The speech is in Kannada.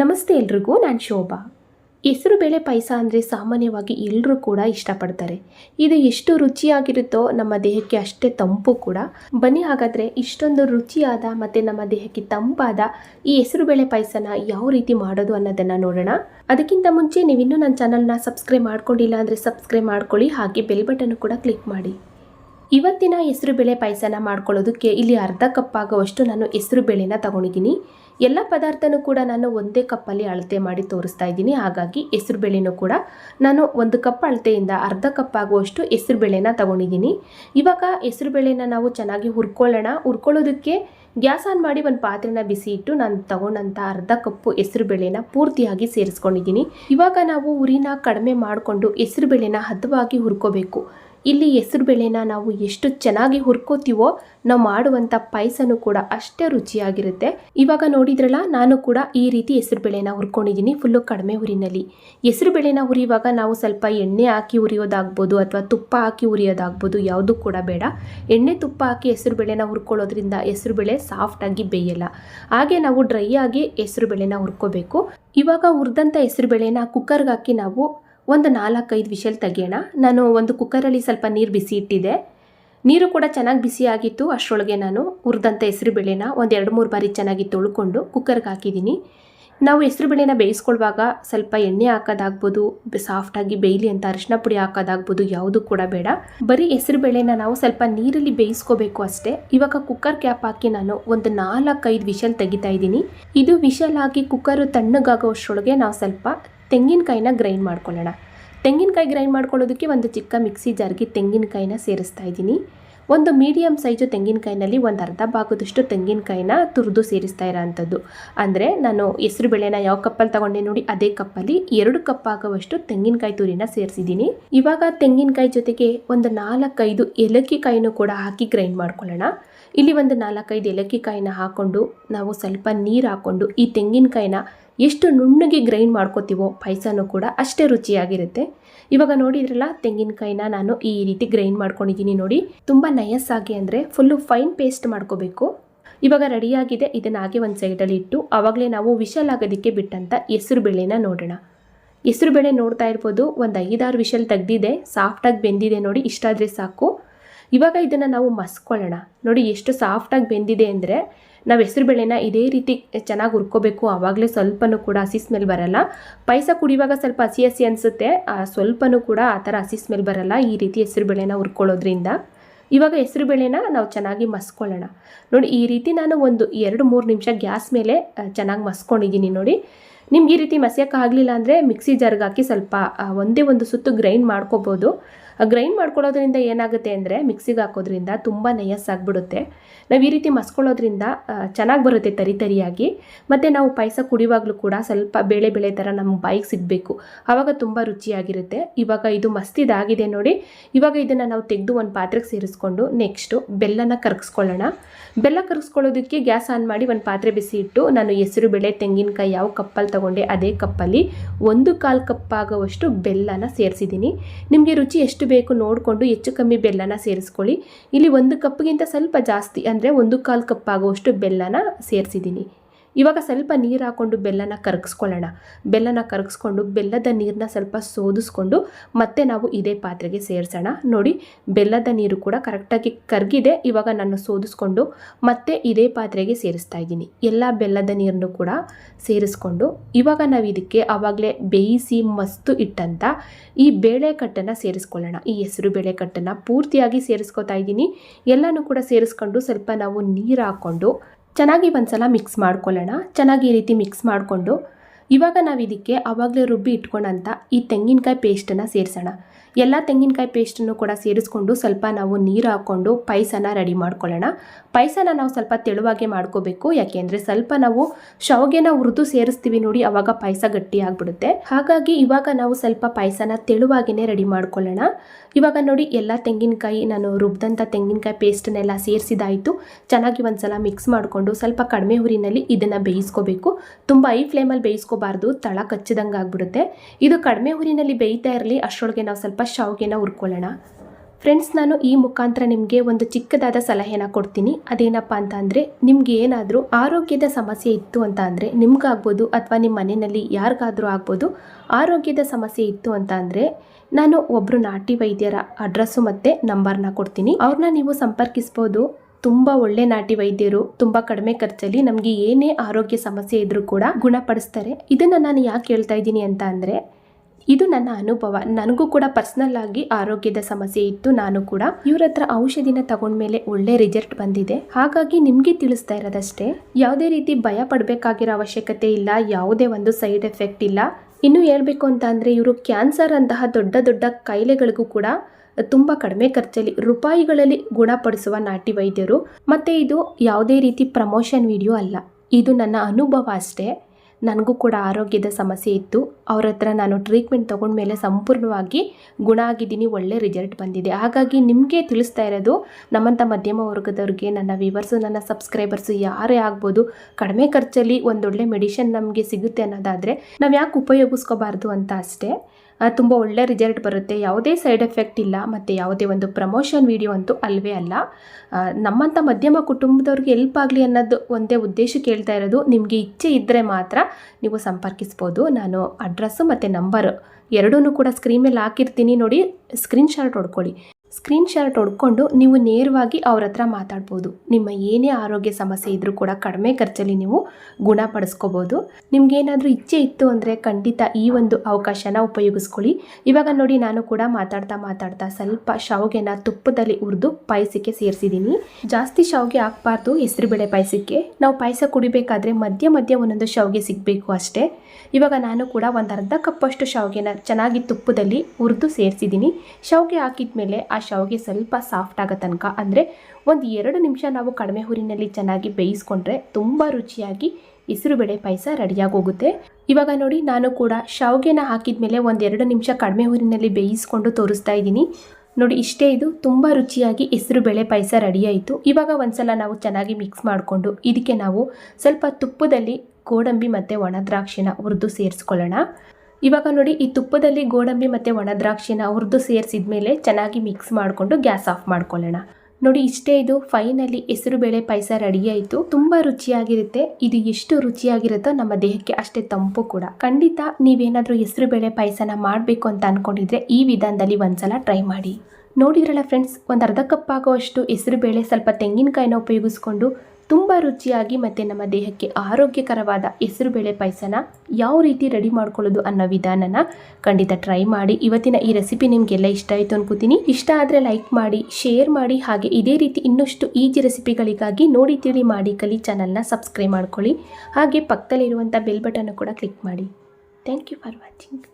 ನಮಸ್ತೆ ಎಲ್ರಿಗೂ, ನಾನು ಶೋಭಾ. ಹೆಸರು ಬೇಳೆ ಪಾಯಸ ಅಂದರೆ ಸಾಮಾನ್ಯವಾಗಿ ಎಲ್ಲರೂ ಕೂಡ ಇಷ್ಟಪಡ್ತಾರೆ. ಇದು ಎಷ್ಟು ರುಚಿಯಾಗಿರುತ್ತೋ ನಮ್ಮ ದೇಹಕ್ಕೆ ಅಷ್ಟೇ ತಂಪು ಕೂಡ. ಬನ್ನಿ ಹಾಗಾದರೆ ಇಷ್ಟೊಂದು ರುಚಿಯಾದ ಮತ್ತು ನಮ್ಮ ದೇಹಕ್ಕೆ ತಂಪಾದ ಈ ಹೆಸರು ಬೇಳೆ ಪಾಯಸನ ಯಾವ ರೀತಿ ಮಾಡೋದು ಅನ್ನೋದನ್ನು ನೋಡೋಣ. ಅದಕ್ಕಿಂತ ಮುಂಚೆ ನೀವಿನ್ನೂ ನನ್ನ ಚಾನಲ್ನ ಸಬ್ಸ್ಕ್ರೈಬ್ ಮಾಡ್ಕೊಂಡಿಲ್ಲ ಅಂದರೆ ಸಬ್ಸ್ಕ್ರೈಬ್ ಮಾಡ್ಕೊಳ್ಳಿ, ಹಾಗೆ ಬೆಲ್ ಬಟನ್ ಕೂಡ ಕ್ಲಿಕ್ ಮಾಡಿ. ಇವತ್ತಿನ ಹೆಸರು ಬೇಳೆ ಪಾಯಸನ ಮಾಡ್ಕೊಳ್ಳೋದಕ್ಕೆ ಇಲ್ಲಿ ಅರ್ಧ ಕಪ್ ಆಗುವಷ್ಟು ನಾನು ಹೆಸರು ಬೇಳೆನ ತಗೊಂಡಿದ್ದೀನಿ. ಎಲ್ಲ ಪದಾರ್ಥನೂ ಕೂಡ ನಾನು ಒಂದೇ ಕಪ್ಪಲ್ಲಿ ಅಳತೆ ಮಾಡಿ ತೋರಿಸ್ತಾ ಇದ್ದೀನಿ. ಹಾಗಾಗಿ ಹೆಸರು ಬೇಳೆನೂ ಕೂಡ ನಾನು ಒಂದು ಕಪ್ ಅಳತೆಯಿಂದ ಅರ್ಧ ಕಪ್ ಆಗುವಷ್ಟು ಹೆಸರು ಬೇಳೆನ ತಗೊಂಡಿದ್ದೀನಿ. ಇವಾಗ ಹೆಸರು ಬೇಳೆನ ನಾವು ಚೆನ್ನಾಗಿ ಹುರ್ಕೊಳ್ಳೋಣ. ಹುರ್ಕೊಳ್ಳೋದಕ್ಕೆ ಗ್ಯಾಸ್ ಆನ್ ಮಾಡಿ ಒಂದು ಪಾತ್ರೆನ ಬಿಸಿ ಇಟ್ಟು ನಾನು ತಗೊಂಡಂಥ ಅರ್ಧ ಕಪ್ಪು ಹೆಸರು ಬೇಳೆನ ಪೂರ್ತಿಯಾಗಿ ಸೇರಿಸ್ಕೊಂಡಿದ್ದೀನಿ. ಇವಾಗ ನಾವು ಉರಿನ ಕಡಿಮೆ ಮಾಡಿಕೊಂಡು ಹೆಸರು ಬೇಳೆನ ಹದವಾಗಿ ಹುರ್ಕೋಬೇಕು. ಇಲ್ಲಿ ಹೆಸರು ಬೇಳೆನ ನಾವು ಎಷ್ಟು ಚೆನ್ನಾಗಿ ಹುರ್ಕೋತೀವೋ ನಾವು ಮಾಡುವಂಥ ಪಾಯಸನೂ ಕೂಡ ಅಷ್ಟೇ ರುಚಿಯಾಗಿರುತ್ತೆ. ಇವಾಗ ನೋಡಿದ್ರಲ್ಲ, ನಾನು ಕೂಡ ಈ ರೀತಿ ಹೆಸರು ಬೇಳೆನ ಹುರ್ಕೊಂಡಿದ್ದೀನಿ ಫುಲ್ಲು ಕಡಿಮೆ ಹುರಿನಲ್ಲಿ ಹೆಸರು ಬೇಳೆನ ಹುರಿಯುವಾಗ ನಾವು ಸ್ವಲ್ಪ ಎಣ್ಣೆ ಹಾಕಿ ಹುರಿಯೋದಾಗ್ಬೋದು ಅಥವಾ ತುಪ್ಪ ಹಾಕಿ ಹುರಿಯೋದಾಗ್ಬೋದು, ಯಾವುದೂ ಕೂಡ ಬೇಡ. ಎಣ್ಣೆ ತುಪ್ಪ ಹಾಕಿ ಹೆಸರು ಬೇಳೆನ ಹುರ್ಕೊಳ್ಳೋದ್ರಿಂದ ಹೆಸರು ಬೇಳೆ ಸಾಫ್ಟಾಗಿ ಬೇಯಲ್ಲ. ಹಾಗೆ ನಾವು ಡ್ರೈ ಆಗಿ ಹೆಸರು ಬೇಳೆನ ಹುರ್ಕೋಬೇಕು. ಇವಾಗ ಹುರಿದಂಥ ಹೆಸರು ಬೇಳೆನ ಕುಕ್ಕರ್ಗೆ ಹಾಕಿ ನಾವು ಒಂದು ನಾಲ್ಕೈದು ವಿಷಲ್ ತೆಗೆಯೋಣ. ನಾನು ಒಂದು ಕುಕ್ಕರಲ್ಲಿ ಸ್ವಲ್ಪ ನೀರು ಬಿಸಿ ಇಟ್ಟಿದ್ದೆ. ನೀರು ಕೂಡ ಚೆನ್ನಾಗಿ ಬಿಸಿಯಾಗಿತ್ತು. ಅಷ್ಟರೊಳಗೆ ನಾನು ಹುರಿದಂಥ ಹೆಸರು ಬೇಳೆನ ಒಂದು ಎರಡು ಮೂರು ಬಾರಿ ಚೆನ್ನಾಗಿ ತೊಳ್ಕೊಂಡು ಕುಕ್ಕರ್ಗೆ ಹಾಕಿದ್ದೀನಿ. ನಾವು ಹೆಸರು ಬೇಳೆನ ಬೇಯಿಸ್ಕೊಳ್ವಾಗ ಸ್ವಲ್ಪ ಎಣ್ಣೆ ಹಾಕೋದಾಗ್ಬೋದು ಸಾಫ್ಟಾಗಿ ಬೇಯಲಿ ಅಂತ ಅರಿಶಿನ ಪುಡಿ ಹಾಕೋದಾಗ್ಬೋದು ಯಾವುದು ಕೂಡ ಬೇಡ. ಬರೀ ಹೆಸರು ಬೇಳೆನ ನಾವು ಸ್ವಲ್ಪ ನೀರಲ್ಲಿ ಬೇಯಿಸ್ಕೋಬೇಕು ಅಷ್ಟೇ. ಇವಾಗ ಕುಕ್ಕರ್ ಕ್ಯಾಪ್ ಹಾಕಿ ನಾನು ಒಂದು ನಾಲ್ಕೈದು ವಿಷಲ್ ತೆಗಿತಾ ಇದ್ದೀನಿ. ಇದು ವಿಷಲ್ ಆಗಿ ಕುಕ್ಕರು ತಣ್ಣಗಾಗೋ ಅಷ್ಟರೊಳಗೆ ನಾವು ಸ್ವಲ್ಪ ತೆಂಗಿನಕಾಯಿನ ಗ್ರೈಂಡ್ ಮಾಡ್ಕೊಳ್ಳೋಣ. ತೆಂಗಿನಕಾಯಿ ಗ್ರೈಂಡ್ ಮಾಡ್ಕೊಳ್ಳೋದಕ್ಕೆ ಒಂದು ಚಿಕ್ಕ ಮಿಕ್ಸಿ ಜಾರ್ಗೆ ತೆಂಗಿನಕಾಯಿನ ಸೇರಿಸ್ತಾ ಇದ್ದೀನಿ. ಒಂದು ಮೀಡಿಯಮ್ ಸೈಜು ತೆಂಗಿನಕಾಯಿನಲ್ಲಿ ಒಂದು ಅರ್ಧ ಭಾಗದಷ್ಟು ತೆಂಗಿನಕಾಯಿನ ತುರಿದು ಸೇರಿಸ್ತಾ ಇರೋವಂಥದ್ದು ಅಂದರೆ ನಾನು ಹೆಸರು ಬೇಳೆನ ಯಾವ ಕಪ್ಪಲ್ಲಿ ತಗೊಂಡೆ ನೋಡಿ, ಅದೇ ಕಪ್ಪಲ್ಲಿ ಎರಡು ಕಪ್ ಆಗುವಷ್ಟು ತೆಂಗಿನಕಾಯಿ ತುರಿನ ಸೇರಿಸಿದ್ದೀನಿ. ಇವಾಗ ತೆಂಗಿನಕಾಯಿ ಜೊತೆಗೆ ಒಂದು ನಾಲ್ಕೈದು ಏಲಕ್ಕಿ ಕಾಯಿನೂ ಕೂಡ ಹಾಕಿ ಗ್ರೈಂಡ್ ಮಾಡ್ಕೊಳ್ಳೋಣ. ಇಲ್ಲಿ ಒಂದು ನಾಲ್ಕೈದು ಏಲಕ್ಕಿ ಕಾಯಿನ ಹಾಕ್ಕೊಂಡು ನಾವು ಸ್ವಲ್ಪ ನೀರು ಹಾಕ್ಕೊಂಡು ಈ ತೆಂಗಿನಕಾಯಿನ ಎಷ್ಟು ನುಣ್ಣಗೆ ಗ್ರೈಂಡ್ ಮಾಡ್ಕೋತೀವೋ ಪಾಯಸನೂ ಕೂಡ ಅಷ್ಟೇ ರುಚಿಯಾಗಿರುತ್ತೆ. ಇವಾಗ ನೋಡಿದ್ರಲ್ಲ ತೆಂಗಿನಕಾಯಿನ ನಾನು ಈ ರೀತಿ ಗ್ರೈಂಡ್ ಮಾಡ್ಕೊಂಡಿದ್ದೀನಿ ನೋಡಿ. ತುಂಬ ನಯಸ್ಸಾಗಿ ಅಂದರೆ ಫುಲ್ಲು ಫೈನ್ ಪೇಸ್ಟ್ ಮಾಡ್ಕೋಬೇಕು. ಇವಾಗ ರೆಡಿಯಾಗಿದೆ ಇದನ್ನು ಹಾಗೆ ಒಂದು ಸೈಡಲ್ಲಿ ಇಟ್ಟು ಆವಾಗಲೇ ನಾವು ವಿಶಲ್ ಆಗೋದಕ್ಕೆ ಬಿಟ್ಟಂಥ ಹೆಸರು ಬೇಳೆನ ನೋಡೋಣ. ಹೆಸರು ಬೇಳೆ ನೋಡ್ತಾ ಇರ್ಬೋದು, ಒಂದು ಐದಾರು ವಿಶಲ್ ತೆಗ್ದಿದೆ ಸಾಫ್ಟಾಗಿ ಬೆಂದಿದೆ ನೋಡಿ, ಇಷ್ಟಾದರೆ ಸಾಕು. ಇವಾಗ ಇದನ್ನು ನಾವು ಮಸ್ಕೊಳ್ಳೋಣ. ನೋಡಿ, ಎಷ್ಟು ಸಾಫ್ಟಾಗಿ ಬೆಂದಿದೆ ಅಂದರೆ ನಾವು ಹೆಸರು ಬೇಳೆನ ಇದೇ ರೀತಿ ಚೆನ್ನಾಗಿ ಹುರ್ಕೋಬೇಕು. ಆವಾಗಲೇ ಸ್ವಲ್ಪನೂ ಕೂಡ ಹಸಿ ಸ್ಮೆಲ್ ಬರಲ್ಲ. ಪಾಯಸ ಕುಡಿಯುವಾಗ ಸ್ವಲ್ಪ ಹಸಿ ಹಸಿ ಅನಿಸುತ್ತೆ. ಸ್ವಲ್ಪನೂ ಕೂಡ ಆ ಥರ ಹಸಿ ಸ್ಮೆಲ್ ಬರಲ್ಲ. ಈ ರೀತಿ ಹೆಸರು ಬೇಳೆನ ಹುರ್ಕೊಳ್ಳೋದ್ರಿಂದ. ಇವಾಗ ಹೆಸರು ಬೇಳೆನ ನಾವು ಚೆನ್ನಾಗಿ ಮಸ್ಕೊಳ್ಳೋಣ. ನೋಡಿ, ಈ ರೀತಿ ನಾನು ಒಂದು ಎರಡು ಮೂರು ನಿಮಿಷ ಗ್ಯಾಸ್ ಮೇಲೆ ಚೆನ್ನಾಗಿ ಮಸ್ಕೊಂಡಿದ್ದೀನಿ ನೋಡಿ. ನಿಮ್ಗೆ ಈ ರೀತಿ ಮಸಿಯೋಕ್ಕಾಗಲಿಲ್ಲ ಅಂದರೆ ಮಿಕ್ಸಿ ಜಾರ್ಗೆ ಹಾಕಿ ಸ್ವಲ್ಪ ಒಂದೇ ಒಂದು ಸುತ್ತು ಗ್ರೈಂಡ್ ಮಾಡ್ಕೋಬೋದು. ಗ್ರೈಂಡ್ ಮಾಡ್ಕೊಳ್ಳೋದ್ರಿಂದ ಏನಾಗುತ್ತೆ ಅಂದರೆ ಮಿಕ್ಸಿಗೆ ಹಾಕೋದ್ರಿಂದ ತುಂಬ ನಯಸ್ಸಾಗ್ಬಿಡುತ್ತೆ ನಾವು ಈ ರೀತಿ ಮಸ್ಕೊಳ್ಳೋದ್ರಿಂದ ಚೆನ್ನಾಗಿ ಬರುತ್ತೆ ತರಿ ತರಿಯಾಗಿ. ಮತ್ತು ನಾವು ಪಾಯಸ ಕುಡಿಯುವಾಗಲೂ ಕೂಡ ಸ್ವಲ್ಪ ಬೇಳೆ ಬೇಳೆ ಥರ ನಮ್ಮ ಬಾಯಿಗೆ ಸಿಗಬೇಕು. ಆವಾಗ ತುಂಬ ರುಚಿಯಾಗಿರುತ್ತೆ. ಇವಾಗ ಇದು ಮಸ್ತಿದಾಗಿದೆ ನೋಡಿ. ಇವಾಗ ಇದನ್ನು ನಾವು ತೆಗೆದು ಒಂದು ಪಾತ್ರೆಗೆ ಸೇರಿಸ್ಕೊಂಡು ನೆಕ್ಸ್ಟು ಬೆಲ್ಲನ ಕರಗಿಸ್ಕೊಳ್ಳೋಣ. ಬೆಲ್ಲ ಕರಗಿಸ್ಕೊಳ್ಳೋದಕ್ಕೆ ಗ್ಯಾಸ್ ಆನ್ ಮಾಡಿ ಒಂದು ಪಾತ್ರೆ ಬಿಸಿ ಇಟ್ಟು, ನಾನು ಹೆಸರು, ಬೇಳೆ, ತೆಂಗಿನಕಾಯಿ ಯಾವ ಕಪ್ಪಲ್ಲಿ ತಗೊಂಡೆ ಅದೇ ಕಪ್ಪಲ್ಲಿ ಒಂದು ಕಾಲು ಕಪ್ ಆಗುವಷ್ಟು ಬೆಲ್ಲನ ಸೇರಿಸಿದ್ದೀನಿ ನಿಮಗೆ ರುಚಿ ಎಷ್ಟು ಬೇಕು ನೋಡಿಕೊಂಡು ಹೆಚ್ಚು ಕಮ್ಮಿ ಬೆಲ್ಲನ ಸೇರಿಸ್ಕೊಳ್ಳಿ. ಇಲ್ಲಿ ಒಂದು ಕಪ್ಗಿಂತ ಸ್ವಲ್ಪ ಜಾಸ್ತಿ ಅಂದರೆ ಒಂದು ಕಾಲು ಕಪ್ ಆಗುವಷ್ಟು ಬೆಲ್ಲನ ಸೇರಿಸಿದ್ದೀನಿ. ಇವಾಗ ಸ್ವಲ್ಪ ನೀರು ಹಾಕ್ಕೊಂಡು ಬೆಲ್ಲನ ಕರಗಿಸ್ಕೊಳ್ಳೋಣ. ಬೆಲ್ಲನ ಕರಗಿಸ್ಕೊಂಡು ಬೆಲ್ಲದ ನೀರನ್ನ ಸ್ವಲ್ಪ ಸೋದಿಸ್ಕೊಂಡು ಮತ್ತೆ ನಾವು ಇದೇ ಪಾತ್ರೆಗೆ ಸೇರಿಸೋಣ. ನೋಡಿ, ಬೆಲ್ಲದ ನೀರು ಕೂಡ ಕರೆಕ್ಟಾಗಿ ಕರಗಿದೆ. ಇವಾಗ ನಾನು ಸೋದಿಸ್ಕೊಂಡು ಮತ್ತೆ ಇದೇ ಪಾತ್ರೆಗೆ ಸೇರಿಸ್ತಾ ಇದ್ದೀನಿ. ಎಲ್ಲ ಬೆಲ್ಲದ ನೀರನ್ನು ಕೂಡ ಸೇರಿಸ್ಕೊಂಡು. ಇವಾಗ ನಾವು ಇದಕ್ಕೆ ಆವಾಗಲೇ ಬೇಯಿಸಿ ಮಸ್ತು ಇಟ್ಟಂತ ಈ ಬೇಳೆಕಟ್ಟನ್ನು ಸೇರಿಸ್ಕೊಳ್ಳೋಣ. ಈ ಹೆಸರು ಬೇಳೆಕಟ್ಟನ್ನು ಪೂರ್ತಿಯಾಗಿ ಸೇರಿಸ್ಕೊತಾ ಇದ್ದೀನಿ. ಎಲ್ಲನೂ ಕೂಡ ಸೇರಿಸ್ಕೊಂಡು ಸ್ವಲ್ಪ ನಾವು ನೀರು ಹಾಕ್ಕೊಂಡು ಚೆನ್ನಾಗಿ ಒಂದು ಸಲ ಮಿಕ್ಸ್ ಮಾಡ್ಕೊಳ್ಳೋಣ. ಚೆನ್ನಾಗಿ ಈ ರೀತಿ ಮಿಕ್ಸ್ ಮಾಡಿಕೊಂಡು ಇವಾಗ ನಾವು ಇದಕ್ಕೆ ಆವಾಗಲೇ ರುಬ್ಬಿ ಇಟ್ಕೊಂಡಂಥ ಈ ತೆಂಗಿನಕಾಯಿ ಪೇಸ್ಟನ್ನು ಸೇರಿಸೋಣ. ಎಲ್ಲ ತೆಂಗಿನಕಾಯಿ ಪೇಸ್ಟನ್ನು ಕೂಡ ಸೇರಿಸ್ಕೊಂಡು ಸ್ವಲ್ಪ ನಾವು ನೀರು ಹಾಕ್ಕೊಂಡು ಪಾಯಸನ ರೆಡಿ ಮಾಡ್ಕೊಳ್ಳೋಣ. ಪಾಯಸನ ನಾವು ಸ್ವಲ್ಪ ತೆಳುವಾಗೆ ಮಾಡ್ಕೋಬೇಕು. ಯಾಕೆಂದರೆ ಸ್ವಲ್ಪ ನಾವು ಶಾವಿಗೆನ ಹುರಿದು ಸೇರಿಸ್ತೀವಿ ನೋಡಿ ಅವಾಗ ಪಾಯಸ ಗಟ್ಟಿ ಆಗಿಬಿಡುತ್ತೆ. ಹಾಗಾಗಿ ಇವಾಗ ನಾವು ಸ್ವಲ್ಪ ಪಾಯಸನ ತೆಳುವಾಗಿನೇ ರೆಡಿ ಮಾಡ್ಕೊಳ್ಳೋಣ. ಇವಾಗ ನೋಡಿ ಎಲ್ಲ ತೆಂಗಿನಕಾಯಿ ನಾನು ರುಬ್ಬಿದಂಥ ತೆಂಗಿನಕಾಯಿ ಪೇಸ್ಟನ್ನೆಲ್ಲ ಸೇರಿಸಿದಾಯಿತು. ಚೆನ್ನಾಗಿ ಒಂದು ಸಲ ಮಿಕ್ಸ್ ಮಾಡಿಕೊಂಡು ಸ್ವಲ್ಪ ಕಡಿಮೆ ಹುರಿನಲ್ಲಿ ಇದನ್ನು ಬೇಯಿಸ್ಕೋಬೇಕು. ತುಂಬ ಐ ಫ್ಲೇಮಲ್ಲಿ ಬೇಯಿಸ್ಕೋಬಾರ್ದು ತಳ ಕಚ್ಚಿದಂಗೆ ಆಗ್ಬಿಡುತ್ತೆ. ಇದು ಕಡಿಮೆ ಹುರಿನಲ್ಲಿ ಬೇಯ್ತಾ ಇರಲಿ, ಅಷ್ಟರೊಳಗೆ ನಾವು ಸ್ವಲ್ಪ ಶಾವಿಗೆನ ಹುರ್ಕೊಳ್ಳೋಣ. ಫ್ರೆಂಡ್ಸ್ ನಾನು ಈ ಮುಖಾಂತರ ನಿಮಗೆ ಒಂದು ಚಿಕ್ಕದಾದ ಸಲಹೆನ ಕೊಡ್ತೀನಿ. ಅದೇನಪ್ಪ ಅಂತ ಅಂದರೆ, ನಿಮ್ಗೆ ಏನಾದರೂ ಆರೋಗ್ಯದ ಸಮಸ್ಯೆ ಇತ್ತು ಅಂತ ಅಂದರೆ, ನಿಮ್ಗಾಗ್ಬೋದು ಅಥವಾ ನಿಮ್ಮ ಮನೆಯಲ್ಲಿ ಯಾರಿಗಾದರೂ ಆಗ್ಬೋದು, ಆರೋಗ್ಯದ ಸಮಸ್ಯೆ ಇತ್ತು ಅಂತ ಅಂದರೆ, ನಾನು ಒಬ್ಬರು ನಾಟಿ ವೈದ್ಯರ ಅಡ್ರೆಸ್ಸು ಮತ್ತು ನಂಬರ್ನ ಕೊಡ್ತೀನಿ. ಅವ್ರನ್ನ ನೀವು ಸಂಪರ್ಕಿಸ್ಬೋದು. ತುಂಬ ಒಳ್ಳೆ ನಾಟಿ ವೈದ್ಯರು, ತುಂಬ ಕಡಿಮೆ ಖರ್ಚಲ್ಲಿ ನಮಗೆ ಏನೇ ಆರೋಗ್ಯ ಸಮಸ್ಯೆ ಇದ್ರೂ ಕೂಡ ಗುಣಪಡಿಸ್ತಾರೆ. ಇದನ್ನು ನಾನು ಯಾಕೆ ಹೇಳ್ತಾ ಇದ್ದೀನಿ ಅಂತ ಅಂದರೆ, ಇದು ನನ್ನ ಅನುಭವ. ನನಗೂ ಕೂಡ ಪರ್ಸ್ನಲ್ ಆಗಿ ಆರೋಗ್ಯದ ಸಮಸ್ಯೆ ಇತ್ತು. ನಾನು ಕೂಡ ಇವ್ರ ಹತ್ರ ಔಷಧಿನ ತಗೊಂಡ್ಮೇಲೆ ಒಳ್ಳೆ ರಿಸಲ್ಟ್ ಬಂದಿದೆ. ಹಾಗಾಗಿ ನಿಮಗೆ ತಿಳಿಸ್ತಾ ಇರೋದಷ್ಟೇ, ಯಾವುದೇ ರೀತಿ ಭಯ ಪಡಬೇಕಾಗಿರೋ ಅವಶ್ಯಕತೆ ಇಲ್ಲ, ಯಾವುದೇ ಒಂದು ಸೈಡ್ ಎಫೆಕ್ಟ್ ಇಲ್ಲ. ಇನ್ನು ಹೇಳ್ಬೇಕು ಅಂತ ಅಂದರೆ ಇವರು ಕ್ಯಾನ್ಸರ್ ಅಂತಹ ದೊಡ್ಡ ದೊಡ್ಡ ಕಾಯಿಲೆಗಳಿಗೂ ಕೂಡ ತುಂಬ ಕಡಿಮೆ ಖರ್ಚಲ್ಲಿ ರೂಪಾಯಿಗಳಲ್ಲಿ ಗುಣಪಡಿಸುವ ನಾಟಿ ವೈದ್ಯರು. ಮತ್ತು ಇದು ಯಾವುದೇ ರೀತಿ ಪ್ರಮೋಷನ್ ವಿಡಿಯೋ ಅಲ್ಲ. ಇದು ನನ್ನ ಅನುಭವ ಅಷ್ಟೇ. ನನಗೂ ಕೂಡ ಆರೋಗ್ಯದ ಸಮಸ್ಯೆ ಇತ್ತು. ಅವ್ರ ಹತ್ರ ನಾನು ಟ್ರೀಟ್ಮೆಂಟ್ ತೊಗೊಂಡ್ಮೇಲೆ ಸಂಪೂರ್ಣವಾಗಿ ಗುಣ ಆಗಿದ್ದೀನಿ, ಒಳ್ಳೆ ರಿಸಲ್ಟ್ ಬಂದಿದೆ. ಹಾಗಾಗಿ ನಿಮಗೆ ತಿಳಿಸ್ತಾ ಇರೋದು, ನಮ್ಮಂಥ ಮಧ್ಯಮ ವರ್ಗದವ್ರಿಗೆ, ನನ್ನ ವ್ಯೂವರ್ಸು ನನ್ನ ಸಬ್ಸ್ಕ್ರೈಬರ್ಸು ಯಾರೇ ಆಗ್ಬೋದು, ಕಡಿಮೆ ಖರ್ಚಲ್ಲಿ ಒಂದೊಳ್ಳೆ ಮೆಡಿಷನ್ ನಮಗೆ ಸಿಗುತ್ತೆ ಅನ್ನೋದಾದರೆ ನಾವು ಯಾಕೆ ಉಪಯೋಗಿಸ್ಕೋಬಾರ್ದು ಅಂತ ಅಷ್ಟೇ. ತುಂಬ ಒಳ್ಳೆ ರಿಸಲ್ಟ್ ಬರುತ್ತೆ. ಯಾವುದೇ ಸೈಡ್ ಎಫೆಕ್ಟ್ ಇಲ್ಲ, ಮತ್ತು ಯಾವುದೇ ಒಂದು ಪ್ರಮೋಷನ್ ವಿಡಿಯೋ ಅಂತೂ ಅಲ್ಲವೇ ಅಲ್ಲ. ನಮ್ಮಂಥ ಮಧ್ಯಮ ಕುಟುಂಬದವ್ರಿಗೆ ಎಲ್ಪ್ ಆಗಲಿ ಅನ್ನೋದು ಒಂದೇ ಉದ್ದೇಶಕ್ಕೆ ಹೇಳ್ತಾ ಇರೋದು. ನಿಮಗೆ ಇಚ್ಛೆ ಇದ್ದರೆ ಮಾತ್ರ ನೀವು ಸಂಪರ್ಕಿಸ್ಬೋದು. ನಾನು ಅಡ್ರೆಸ್ಸು ಮತ್ತು ನಂಬರ್ ಎರಡೂ ಕೂಡ ಸ್ಕ್ರೀನ್ ಮೇಲೆ ಹಾಕಿರ್ತೀನಿ ನೋಡಿ ಸ್ಕ್ರೀನ್ ಶಾಟ್ ಹೊಡ್ಕೊಳ್ಳಿ. ಸ್ಕ್ರೀನ್ ಶಾಟ್ ಹೊಡ್ಕೊಂಡು ನೀವು ನೇರವಾಗಿ ಅವ್ರ ಹತ್ರ ಮಾತಾಡ್ಬೋದು. ನಿಮ್ಮ ಏನೇ ಆರೋಗ್ಯ ಸಮಸ್ಯೆ ಇದ್ದರೂ ಕೂಡ ಕಡಿಮೆ ಖರ್ಚಲ್ಲಿ ನೀವು ಗುಣಪಡಿಸ್ಕೋಬೋದು ನಿಮ್ಗೇನಾದರೂ ಇಚ್ಛೆ ಇತ್ತು ಅಂದರೆ ಖಂಡಿತ ಈ ಒಂದು ಅವಕಾಶನ ಉಪಯೋಗಿಸ್ಕೊಳ್ಳಿ. ಇವಾಗ ನೋಡಿ ನಾನು ಕೂಡ ಮಾತಾಡ್ತಾ ಮಾತಾಡ್ತಾ ಸ್ವಲ್ಪ ಶಾವಿಗೆನ ತುಪ್ಪದಲ್ಲಿ ಹುರಿದು ಪಾಯಸಕ್ಕೆ ಸೇರಿಸಿದ್ದೀನಿ. ಜಾಸ್ತಿ ಶಾವಿಗೆ ಹಾಕ್ಬಾರ್ದು, ಹೆಸರುಬೇಳೆ ಪಾಯಸಕ್ಕೆ. ನಾವು ಪಾಯಸ ಕುಡಿಬೇಕಾದ್ರೆ ಮಧ್ಯ ಮಧ್ಯ ಒಂದೊಂದು ಶಾವಿಗೆ ಸಿಗಬೇಕು ಅಷ್ಟೇ. ಇವಾಗ ನಾನು ಕೂಡ ಒಂದು ಅರ್ಧ ಕಪ್ಪಷ್ಟು ಶಾವಿಗೆನ ಚೆನ್ನಾಗಿ ತುಪ್ಪದಲ್ಲಿ ಹುರಿದು ಸೇರಿಸಿದ್ದೀನಿ. ಶಾವಿಗೆ ಹಾಕಿದ ಮೇಲೆ ಆ ಶಾವಿಗೆ ಸ್ವಲ್ಪ ಸಾಫ್ಟ್ ಆಗೋ ತನಕ, ಅಂದರೆ ಒಂದು ಎರಡು ನಿಮಿಷ ನಾವು ಕಡಿಮೆ ಹುರಿನಲ್ಲಿ ಚೆನ್ನಾಗಿ ಬೇಯಿಸ್ಕೊಂಡ್ರೆ ತುಂಬ ರುಚಿಯಾಗಿ ಹೆಸರು ಬೇಳೆ ಪಾಯಸ ರೆಡಿಯಾಗಿ ಹೋಗುತ್ತೆ ಇವಾಗ ನೋಡಿ, ನಾನು ಕೂಡ ಶಾವಿಗೆನ ಹಾಕಿದ ಮೇಲೆ ಒಂದೆರಡು ನಿಮಿಷ ಕಡಿಮೆ ಹುರಿನಲ್ಲಿ ಬೇಯಿಸ್ಕೊಂಡು ತೋರಿಸ್ತಾ ಇದ್ದೀನಿ. ನೋಡಿ, ಇಷ್ಟೇ ಇದು, ತುಂಬ ರುಚಿಯಾಗಿ ಹೆಸರು ಬೇಳೆ ಪಾಯಸ ರೆಡಿ ಆಯಿತು ಇವಾಗ ಒಂದ್ಸಲ ನಾವು ಚೆನ್ನಾಗಿ ಮಿಕ್ಸ್ ಮಾಡಿಕೊಂಡು ಇದಕ್ಕೆ ನಾವು ಸ್ವಲ್ಪ ತುಪ್ಪದಲ್ಲಿ ಗೋಡಂಬಿ ಮತ್ತು ಒಣ ದ್ರಾಕ್ಷಿನ ಹುರಿದು ಸೇರಿಸ್ಕೊಳ್ಳೋಣ. ಇವಾಗ ನೋಡಿ, ಈ ತುಪ್ಪದಲ್ಲಿ ಗೋಡಂಬಿ ಮತ್ತು ಒಣ ದ್ರಾಕ್ಷಿನ ಹುರಿದು ಸೇರಿಸಿದ ಮೇಲೆ ಚೆನ್ನಾಗಿ ಮಿಕ್ಸ್ ಮಾಡಿಕೊಂಡು ಗ್ಯಾಸ್ ಆಫ್ ಮಾಡ್ಕೊಳ್ಳೋಣ. ನೋಡಿ, ಇಷ್ಟೇ ಇದು. ಫೈನಲಿ ಹೆಸರುಬೇಳೆ ಪಾಯಸ ರೆಡಿ ಆಯಿತು. ತುಂಬ ರುಚಿಯಾಗಿರುತ್ತೆ. ಇದು ಎಷ್ಟು ರುಚಿಯಾಗಿರುತ್ತೋ ನಮ್ಮ ದೇಹಕ್ಕೆ ಅಷ್ಟೇ ತಂಪು ಕೂಡ. ಖಂಡಿತ ನೀವೇನಾದರೂ ಹೆಸರುಬೇಳೆ ಪಾಯಸನ ಮಾಡಬೇಕು ಅಂತ ಅಂದ್ಕೊಂಡಿದ್ರೆ ಈ ವಿಧಾನದಲ್ಲಿ ಒಂದ್ಸಲ ಟ್ರೈ ಮಾಡಿ. ನೋಡಿದ್ರಲ್ಲ ಫ್ರೆಂಡ್ಸ್ ಒಂದು ಅರ್ಧ ಕಪ್ ಆಗುವಷ್ಟು ಹೆಸರುಬೇಳೆ ಸ್ವಲ್ಪ ತೆಂಗಿನಕಾಯಿನ ಉಪಯೋಗಿಸ್ಕೊಂಡು ತುಂಬ ರುಚಿಯಾಗಿ ಮತ್ತು ನಮ್ಮ ದೇಹಕ್ಕೆ ಆರೋಗ್ಯಕರವಾದ ಹೆಸರುಬೇಳೆ ಪಾಯಸನ ಯಾವ ರೀತಿ ರೆಡಿ ಮಾಡ್ಕೊಳ್ಳೋದು ಅನ್ನೋ ವಿಧಾನನ ಖಂಡಿತ ಟ್ರೈ ಮಾಡಿ. ಇವತ್ತಿನ ಈ ರೆಸಿಪಿ ನಿಮಗೆಲ್ಲ ಇಷ್ಟ ಆಯಿತು ಅನ್ಕೋತೀನಿ. ಇಷ್ಟ ಆದರೆ ಲೈಕ್ ಮಾಡಿ ಶೇರ್ ಮಾಡಿ, ಹಾಗೆ ಇದೇ ರೀತಿ ಇನ್ನಷ್ಟು ಈಜಿ ರೆಸಿಪಿಗಳಿಗಾಗಿ ನೋಡಿ ತಿಳಿ ಮಾಡಿ ಕಲಿ ಚಾನಲ್ನ ಸಬ್ಸ್ಕ್ರೈಬ್ ಮಾಡ್ಕೊಳ್ಳಿ. ಹಾಗೆ ಪಕ್ಕದಲ್ಲಿರುವಂಥ ಬೆಲ್ ಬಟನ್ನು ಕೂಡ ಕ್ಲಿಕ್ ಮಾಡಿ. Thank you for watching